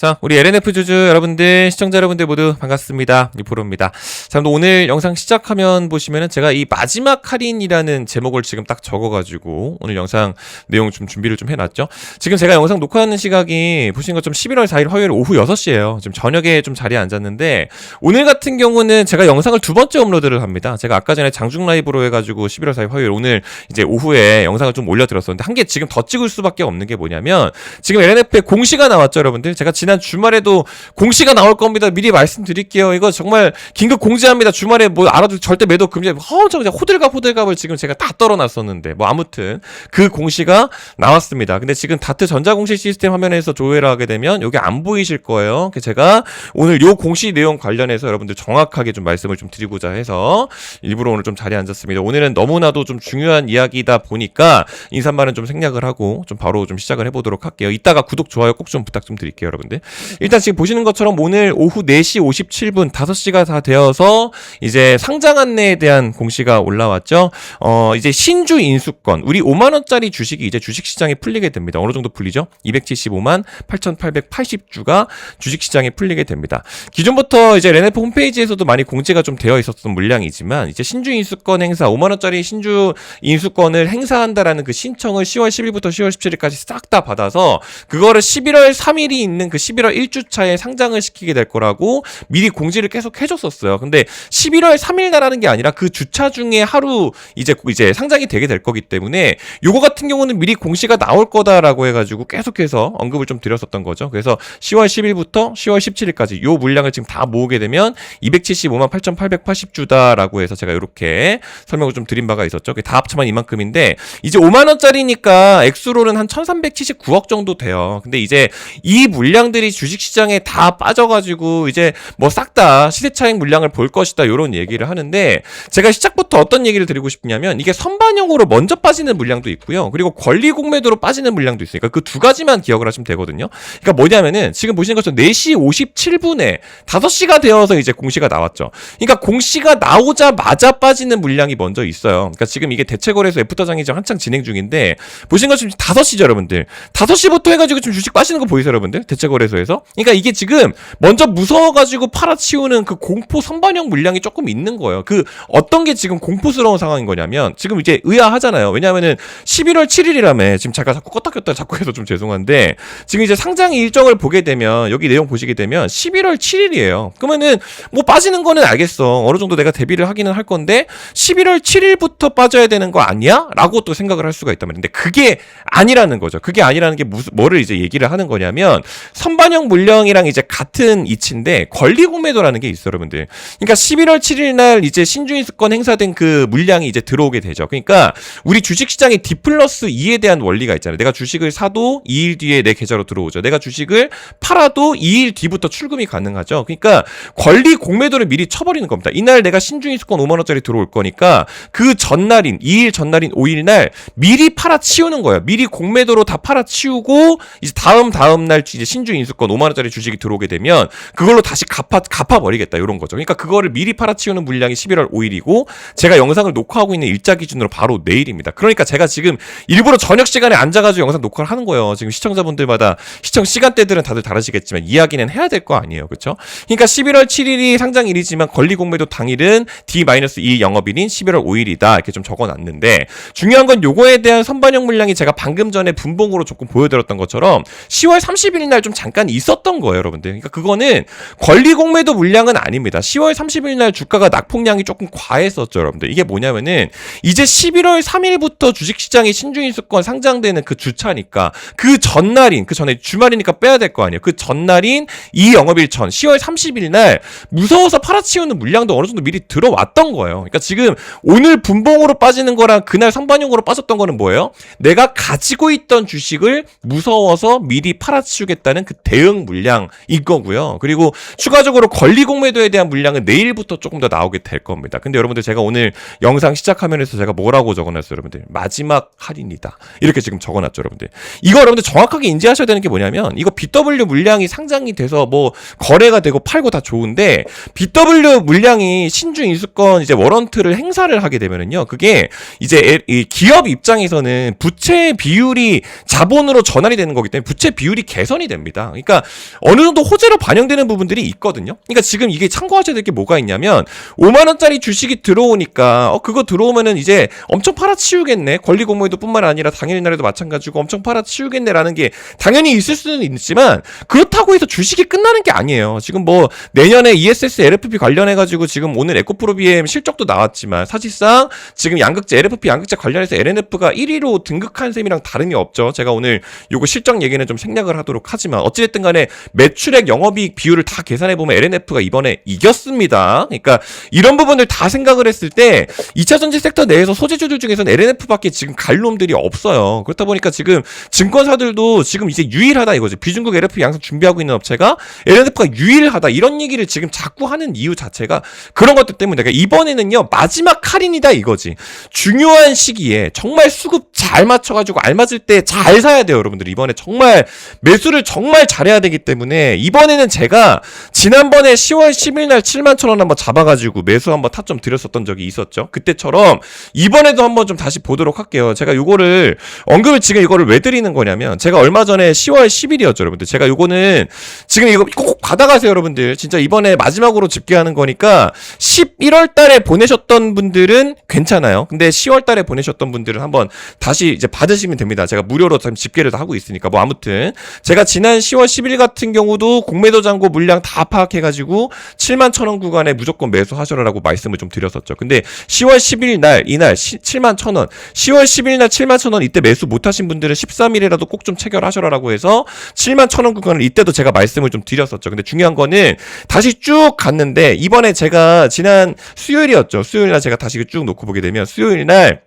자, 우리 LNF 주주 여러분들, 시청자 여러분들 모두 반갑습니다. 이프로입니다. 자, 오늘 영상 시작하면 보시면은 제가 이 마지막 할인이라는 제목을 지금 딱 적어가지고 오늘 영상 내용 좀 준비를 좀 해놨죠. 지금 제가 영상 녹화하는 시각이 보시는 것처럼 11월 4일 화요일 오후 6시에요. 지금 저녁에 좀 자리에 앉았는데 오늘 같은 경우는 제가 영상을 두 번째 업로드를 합니다. 제가 아까 전에 장중 라이브로 해가지고 11월 4일 화요일 오늘 이제 오후에 영상을 좀 올려드렸었는데 한 개 지금 더 찍을 수밖에 없는 게 뭐냐면 지금 LNF에 공시가 나왔죠, 여러분들. 제가 지난 주말에도 공시가 나올 겁니다. 미리 말씀드릴게요. 이거 정말 긴급 공지합니다. 주말에 뭐 알아도 절대 매도 금지. 허, 저 그냥 호들갑 호들갑을 지금 제가 다 떨어놨었는데 뭐 아무튼 그 공시가 나왔습니다. 근데 지금 다트 전자공시 시스템 화면에서 조회를 하게 되면 여기 안 보이실 거예요. 제가 오늘 요 공시 내용 관련해서 여러분들 정확하게 좀 말씀을 좀 드리고자 해서 일부러 오늘 좀 자리에 앉았습니다. 오늘은 너무나도 좀 중요한 이야기다 보니까 인사말은 좀 생략을 하고 좀 바로 좀 시작을 해보도록 할게요. 이따가 구독 좋아요 꼭 좀 부탁 좀 드릴게요, 여러분들. 일단 지금 보시는 것처럼 오늘 오후 4시 57분 5시가 다 되어서 이제 상장 안내에 대한 공시가 올라왔죠. 어, 이제 신주 인수권 우리 5만 원짜리 주식이 이제 주식 시장에 풀리게 됩니다. 어느 정도 풀리죠? 275만 8,880주가 주식 시장에 풀리게 됩니다. 기존부터 이제 레네프 홈페이지에서도 많이 공지가 좀 되어 있었던 물량이지만 이제 신주 인수권 행사 5만 원짜리 신주 인수권을 행사한다라는 그 신청을 10월 10일부터 10월 17일까지 싹 다 받아서 그거를 11월 3일이 있는 그 11월 1주차에 상장을 시키게 될 거라고 미리 공지를 계속 해줬었어요. 근데 11월 3일 날하는 게 아니라 그 주차 중에 하루 이제 이제 상장이 되게 될 거기 때문에 요거 같은 경우는 미리 공시가 나올 거다라고 해가지고 계속해서 언급을 좀 드렸었던 거죠. 그래서 10월 10일부터 10월 17일까지 요 물량을 지금 다 모으게 되면 275만 8,880주다라고 해서 제가 이렇게 설명을 좀 드린 바가 있었죠. 다 합쳐만 이만큼인데 이제 5만 원짜리니까 액수로는 한 1,379억 정도 돼요. 근데 이제 이 물량들 이 주식 시장에 다 빠져가지고 이제 뭐 싹 다 시세 차익 물량을 볼 것이다 이런 얘기를 하는데 제가 시작부터 어떤 얘기를 드리고 싶냐면 이게 선반영으로 먼저 빠지는 물량도 있고요. 그리고 권리 공매도로 빠지는 물량도 있으니까 그 두 가지만 기억을 하시면 되거든요. 그러니까 뭐냐면은 지금 보시는 것처럼 4시 57분에 5시가 되어서 이제 공시가 나왔죠. 그러니까 공시가 나오자마자 빠지는 물량이 먼저 있어요. 그러니까 지금 이게 대체거래소 애프터 장이 지금 한창 진행 중인데 보시는 것처럼 5시죠, 여러분들. 5시부터 해가지고 지금 주식 빠지는 거 보이세요, 여러분들? 대체거래소 에서? 그러니까 이게 지금 먼저 무서워가지고 팔아치우는 그 공포 선반영 물량이 조금 있는 거예요. 그 어떤 게 지금 공포스러운 상황인 거냐면 지금 이제 의아하잖아요. 왜냐하면은 11월 7일이라며 지금 제가 자꾸 껐다 꼈다 자꾸 해서 좀 죄송한데 지금 이제 상장 일정을 보게 되면 여기 내용 보시게 되면 11월 7일이에요. 그러면은 뭐 빠지는 거는 알겠어. 어느 정도 내가 대비를 하기는 할 건데 11월 7일부터 빠져야 되는 거 아니야? 라고 또 생각을 할 수가 있단. 근데 그게 아니라는 거죠. 그게 아니라는 게 무슨 뭐를 이제 얘기를 하는 거냐면 선 반영 물량이랑 이제 같은 이치인데 권리 공매도라는 게 있어요, 여러분들. 그러니까 11월 7일 날 이제 신주인수권 행사된 그 물량이 이제 들어오게 되죠. 그러니까 우리 주식 시장에 D 플러스 2에 대한 원리가 있잖아요. 내가 주식을 사도 2일 뒤에 내 계좌로 들어오죠. 내가 주식을 팔아도 2일 뒤부터 출금이 가능하죠. 그러니까 권리 공매도를 미리 쳐버리는 겁니다. 이날 내가 신주인수권 5만 원짜리 들어올 거니까 그 전날인 2일 전날인 5일 날 미리 팔아 치우는 거예요. 미리 공매도로 다 팔아 치우고 이제 다음 다음 날 이제 신주 인 수권 5만 원짜리 주식이 들어오게 되면 그걸로 다시 갚아 갚아 버리겠다 이런 거죠. 그러니까 그거를 미리 팔아 치우는 물량이 11월 5일이고 제가 영상을 녹화하고 있는 일자 기준으로 바로 내일입니다. 그러니까 제가 지금 일부러 저녁 시간에 앉아가지고 영상 녹화를 하는 거예요. 지금 시청자분들마다 시청 시간대들은 다들 다르시겠지만 이야기는 해야 될 거 아니에요, 그렇죠? 그러니까 11월 7일이 상장일이지만 권리 공매도 당일은 D-2 영업일인 11월 5일이다 이렇게 좀 적어놨는데 중요한 건 요거에 대한 선반영 물량이 제가 방금 전에 분봉으로 조금 보여드렸던 것처럼 10월 30일 날 좀 잠깐 있었던 거예요, 여러분들. 그러니까 그거는 권리 공매도 물량은 아닙니다. 10월 30일 날 주가가 낙폭량이 조금 과했었죠, 여러분들. 이게 뭐냐면은 이제 11월 3일부터 주식시장에 신주인수권 상장되는 그 주차니까 그 전날인 그 전에 주말이니까 빼야 될 거 아니에요. 그 전날인 이 영업일 전 10월 30일 날 무서워서 팔아치우는 물량도 어느 정도 미리 들어왔던 거예요. 그러니까 지금 오늘 분봉으로 빠지는 거랑 그날 선반영으로 빠졌던 거는 뭐예요? 내가 가지고 있던 주식을 무서워서 미리 팔아치우겠다는 그 대응 물량인 거고요. 그리고 추가적으로 권리 공매도에 대한 물량은 내일부터 조금 더 나오게 될 겁니다. 근데 여러분들 제가 오늘 영상 시작 화면에서 제가 뭐라고 적어놨어요, 여러분들? 마지막 할인이다. 이렇게 지금 적어놨죠, 여러분들. 이거 여러분들 정확하게 인지하셔야 되는 게 뭐냐면 이거 BW 물량이 상장이 돼서 뭐 거래가 되고 팔고 다 좋은데 BW 물량이 신주 인수권 이제 워런트를 행사를 하게 되면은요, 그게 이제 이 기업 입장에서는 부채 비율이 자본으로 전환이 되는 거기 때문에 부채 비율이 개선이 됩 그러니까 어느 정도 호재로 반영되는 부분들이 있거든요. 그러니까 지금 이게 참고하셔야 될 게 뭐가 있냐면 5만 원짜리 주식이 들어오니까 어 그거 들어오면은 이제 엄청 팔아치우겠네. 권리 공모에도 뿐만 아니라 당일날에도 마찬가지고 엄청 팔아치우겠네라는 게 당연히 있을 수는 있지만 그렇다고 해서 주식이 끝나는 게 아니에요. 지금 뭐 내년에 ESS LFP 관련해 가지고 지금 오늘 에코프로 BM 실적도 나왔지만 사실상 지금 양극재 LFP 양극재 관련해서 LNF가 1위로 등극한 셈이랑 다름이 없죠. 제가 오늘 요거 실적 얘기는 좀 생략을 하도록 하지만 어 찌됐든 간에 매출액 영업이익 비율을 다 계산해 보면 LNF가 이번에 이겼습니다. 그러니까 이런 부분을 다 생각을 했을 때 2차 전지 섹터 내에서 소재주들 중에서는 LNF밖에 지금 갈 놈들이 없어요. 그렇다 보니까 지금 증권사들도 지금 이제 유일하다 이거죠. 비중국 LF 양성 준비하고 있는 업체가 LNF가 유일하다 이런 얘기를 지금 자꾸 하는 이유 자체가 그런 것들 때문에 그러니까 이번에는요 마지막 할인이다 이거지. 중요한 시기에 정말 수급 잘 맞춰가지고 알맞을 때 잘 사야 돼요 여러분들 이번에 정말 매수를 정말 잘해야 되기 때문에 이번에는 제가 지난번에 10월 10일 날 7만 천 원 한번 잡아가지고 매수 한번 타점 드렸었던 적이 있었죠. 그때처럼 이번에도 한번 좀 다시 보도록 할게요. 제가 요거를 언급을 지금 이거를 왜 드리는 거냐면 제가 얼마 전에 10월 10일이었죠 여러분들. 제가 요거는 지금 이거 꼭 받아가세요 여러분들. 진짜 이번에 마지막으로 집계하는 거니까 11월 달에 보내셨던 분들은 괜찮아요. 근데 10월 달에 보내셨던 분들은 한번 다시 이제 받으시면 됩니다. 제가 무료로 지금 집계를 다 하고 있으니까 뭐 아무튼 제가 지난 10월 10일 같은 경우도 공매도 잔고 물량 다 파악해가지고 7만 천 원 구간에 무조건 매수하셔라라고 말씀을 좀 드렸었죠. 근데 10월 10일 날 이날 7만 천 원, 10월 10일 날 7만 천 원 이때 매수 못하신 분들은 13일이라도 꼭 좀 체결하셔라라고 해서 7만 천 원 구간을 이때도 제가 말씀을 좀 드렸었죠. 근데 중요한 거는 다시 쭉 갔는데 이번에 제가 지난 수요일이었죠. 수요일 날 제가 다시 쭉 놓고 보게 되면 수요일 날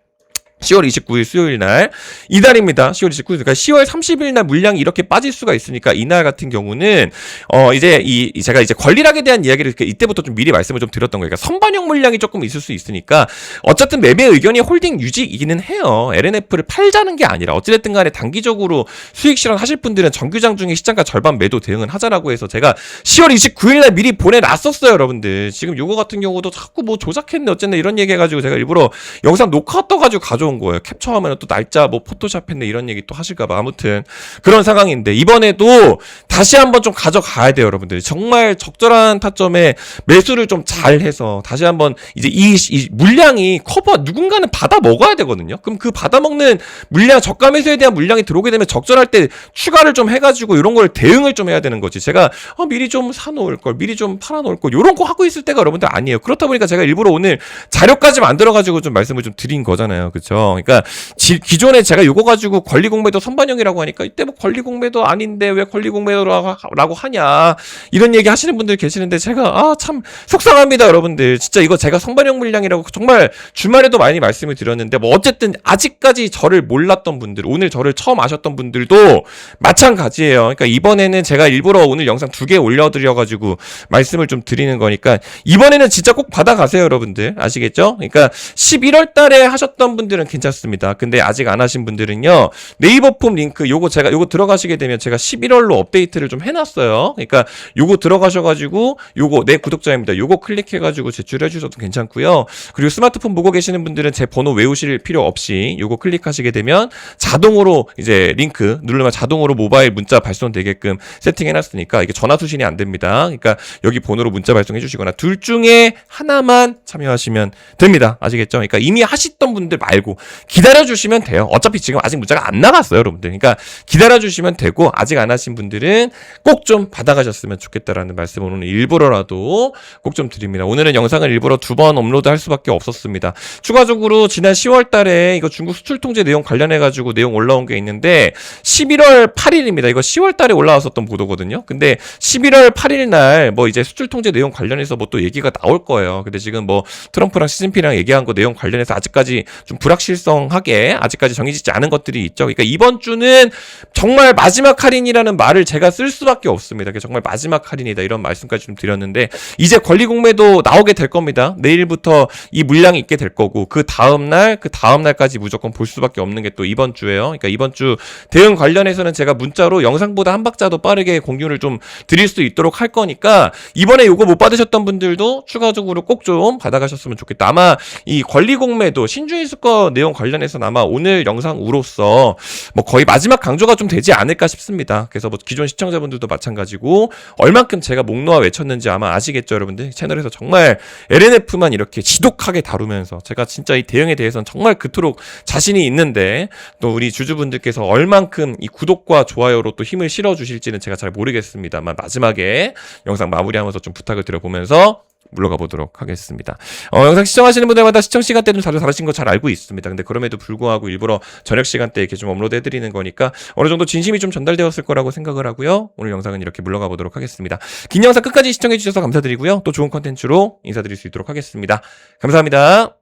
10월 29일 수요일 날 이달입니다. 10월 29일 그러니까 10월 30일 날 물량이 이렇게 빠질 수가 있으니까 이날 같은 경우는 어 이제 이이 제가 이제 권리락에 대한 이야기를 그 이때부터 좀 미리 말씀을 좀 드렸던 거예요. 그러니까 선반영 물량이 조금 있을 수 있으니까 어쨌든 매매 의견이 홀딩 유지이기는 해요. LNF를 팔자는 게 아니라 어찌됐든 간에 단기적으로 수익 실현하실 분들은 정규장 중에 시장가 절반 매도 대응은 하자라고 해서 제가 10월 29일 날 미리 보내놨었어요, 여러분들. 지금 요거 같은 경우도 자꾸 뭐 조작했네 어쨌네 이런 얘기 해가지고 제가 일부러 영상 녹화 떠가지고 가져 온 거예요. 캡처하면 또 날짜 뭐 포토샵 했네 이런 얘기 또 하실까봐 아무튼 그런 상황인데 이번에도 다시 한번 좀 가져가야 돼요, 여러분들. 정말 적절한 타점에 매수를 좀 잘해서 다시 한번 이제 이, 이 물량이 커버 누군가는 받아 먹어야 되거든요. 그럼 그 받아 먹는 물량 저가 매수에 대한 물량이 들어오게 되면 적절할 때 추가를 좀 해가지고 이런 걸 대응을 좀 해야 되는 거지. 제가 어, 미리 좀 사놓을 걸, 미리 좀 팔아놓을 걸 이런 거 하고 있을 때가 여러분들 아니에요. 그렇다 보니까 제가 일부러 오늘 자료까지 만들어가지고 좀 말씀을 좀 드린 거잖아요, 그렇죠? 그러니까 지- 기존에 제가 요거 가지고 권리 공매도 선반영이라고 하니까 이때 뭐 권리 공매도 아닌데 왜 권리 공매도라고 하냐 이런 얘기 하시는 분들 계시는데 제가 아 참 속상합니다, 여러분들. 진짜 이거 제가 선반영 물량이라고 정말 주말에도 많이 말씀을 드렸는데 뭐 어쨌든 아직까지 저를 몰랐던 분들, 오늘 저를 처음 아셨던 분들도 마찬가지예요. 그러니까 이번에는 제가 일부러 오늘 영상 두 개 올려드려가지고 말씀을 좀 드리는 거니까 이번에는 진짜 꼭 받아가세요, 여러분들. 아시겠죠? 그러니까 11월 달에 하셨던 분들은 괜찮습니다. 근데 아직 안 하신 분들은요, 네이버 폼 링크 요거 제가 요거 들어가시게 되면 제가 11월로 업데이트를 좀 해놨어요. 그러니까 요거 들어가셔가지고 요거 내 구독자입니다. 요거 클릭해가지고 제출해 주셔도 괜찮고요. 그리고 스마트폰 보고 계시는 분들은 제 번호 외우실 필요 없이 요거 클릭하시게 되면 자동으로 이제 링크 누르면 자동으로 모바일 문자 발송되게끔 세팅해놨으니까 이게 전화 수신이 안 됩니다. 그러니까 여기 번호로 문자 발송해 주시거나 둘 중에 하나만 참여하시면 됩니다. 아시겠죠? 그러니까 이미 하시던 분들 말고 기다려 주시면 돼요. 어차피 지금 아직 문자가 안 나갔어요, 여러분들. 그러니까 기다려 주시면 되고 아직 안 하신 분들은 꼭 좀 받아가셨으면 좋겠다라는 말씀을 오늘 일부러라도 꼭 좀 드립니다. 오늘은 영상을 일부러 두 번 업로드 할 수밖에 없었습니다. 추가적으로 지난 10월 달에 이거 중국 수출 통제 내용 관련해 가지고 내용 올라온 게 있는데 11월 8일입니다. 이거 10월 달에 올라왔었던 보도거든요. 근데 11월 8일 날 뭐 이제 수출 통제 내용 관련해서 뭐 또 얘기가 나올 거예요. 근데 지금 뭐 트럼프랑 시진핑이랑 얘기한 거 내용 관련해서 아직까지 좀 불확 실성하게 아직까지 정해지지 않은 것들이 있죠. 그러니까 이번 주는 정말 마지막 할인이라는 말을 제가 쓸 수밖에 없습니다. 정말 마지막 할인이다 이런 말씀까지 좀 드렸는데 이제 권리 공매도 나오게 될 겁니다. 내일부터 이 물량이 있게 될 거고 그 다음 날, 그 다음 날까지 무조건 볼 수밖에 없는 게 또 이번 주예요. 그러니까 이번 주 대응 관련해서는 제가 문자로 영상보다 한 박자도 빠르게 공유를 좀 드릴 수 있도록 할 거니까 이번에 요거 못 받으셨던 분들도 추가적으로 꼭 좀 받아가셨으면 좋겠다. 아마 이 권리 공매도 신주인 수권 내용 관련해서는 아마 오늘 영상으로서 뭐 거의 마지막 강조가 좀 되지 않을까 싶습니다. 그래서 뭐 기존 시청자분들도 마찬가지고 얼만큼 제가 목 놓아 외쳤는지 아마 아시겠죠, 여러분들. 채널에서 정말 LNF만 이렇게 지독하게 다루면서 제가 진짜 이 대응에 대해서는 정말 그토록 자신이 있는데 또 우리 주주분들께서 얼만큼 이 구독과 좋아요로 또 힘을 실어 주실지는 제가 잘 모르겠습니다만 마지막에 영상 마무리하면서 좀 부탁을 드려보면서 물러가 보도록 하겠습니다. 어, 영상 시청하시는 분들마다 시청 시간대 좀 다들 다르신 거 잘 알고 있습니다. 근데 그럼에도 불구하고 일부러 저녁 시간대에 이렇게 좀 업로드 해드리는 거니까 어느 정도 진심이 좀 전달되었을 거라고 생각을 하고요. 오늘 영상은 이렇게 물러가 보도록 하겠습니다. 긴 영상 끝까지 시청해주셔서 감사드리고요. 또 좋은 컨텐츠로 인사드릴 수 있도록 하겠습니다. 감사합니다.